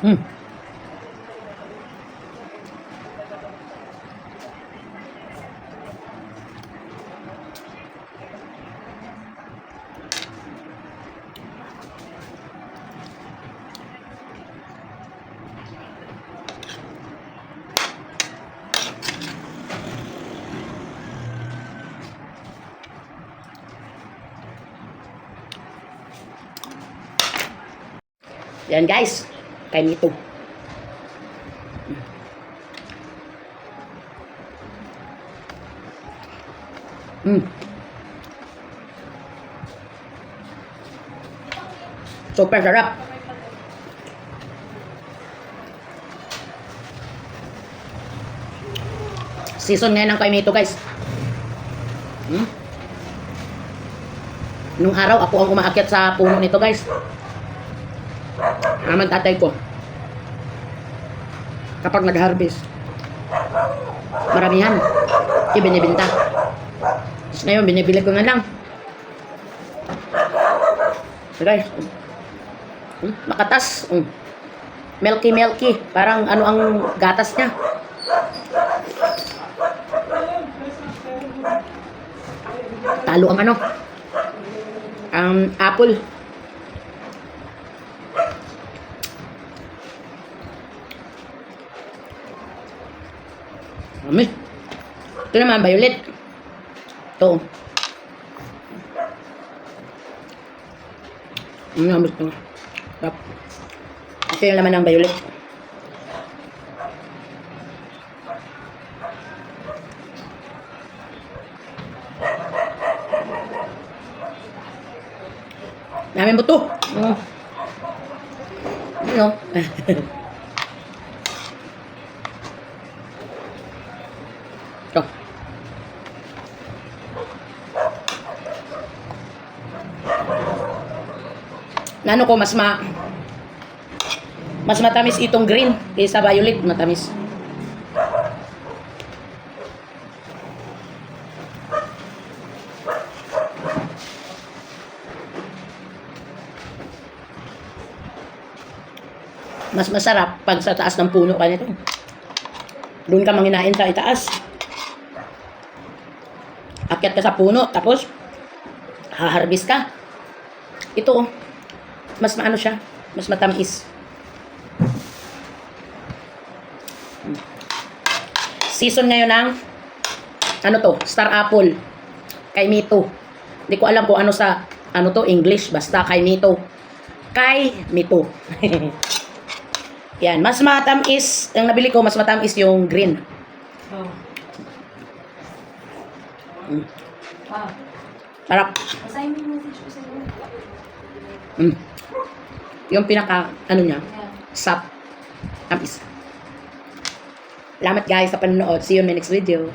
Hmm. Yan guys, kay Mito. Mm. Super sarap. Season ngayon ng kay Mito guys. Hmm? Nung araw ako ang umaakyat sa puno nito guys. Naman tatay ko. Kapag nag-harvest. Maramihan. Ibinibinta. Tapos ngayon, binibili ko na lang. So guys. Hmm, makatas. Hmm. Milky milky. Parang ano ang gatas niya. Talo ang ano. Ang apple. Mami. Ito naman, violet. Ito. Ang namis ko. Tap. Ito yung laman ng violet. Namin buto. Mm. Ano? Ito. Nano ko mas ma mas matamis itong green kaysa violet matamis. Mas masarap pag sa taas ng puno ka nito. Doon ka manginain sa itaas. Akyat ka sa puno, tapos haharbis ka. Ito, oh, mas maano siya, mas matamis. Season ngayon ng ano to, star apple. Kay Mito. Hindi ko alam kung ano sa ano to English, basta kay Mito. Kay Mito. Yan, mas matamis, ang nabili ko, mas matamis yung green. Oh. Mm. Ah. Sarap. Basahin mo yung message ko sa iyo. Mm. Yung pinaka, ano niya, Yeah. sap. Tamis. Salamat guys sa panonood. See you in my next video.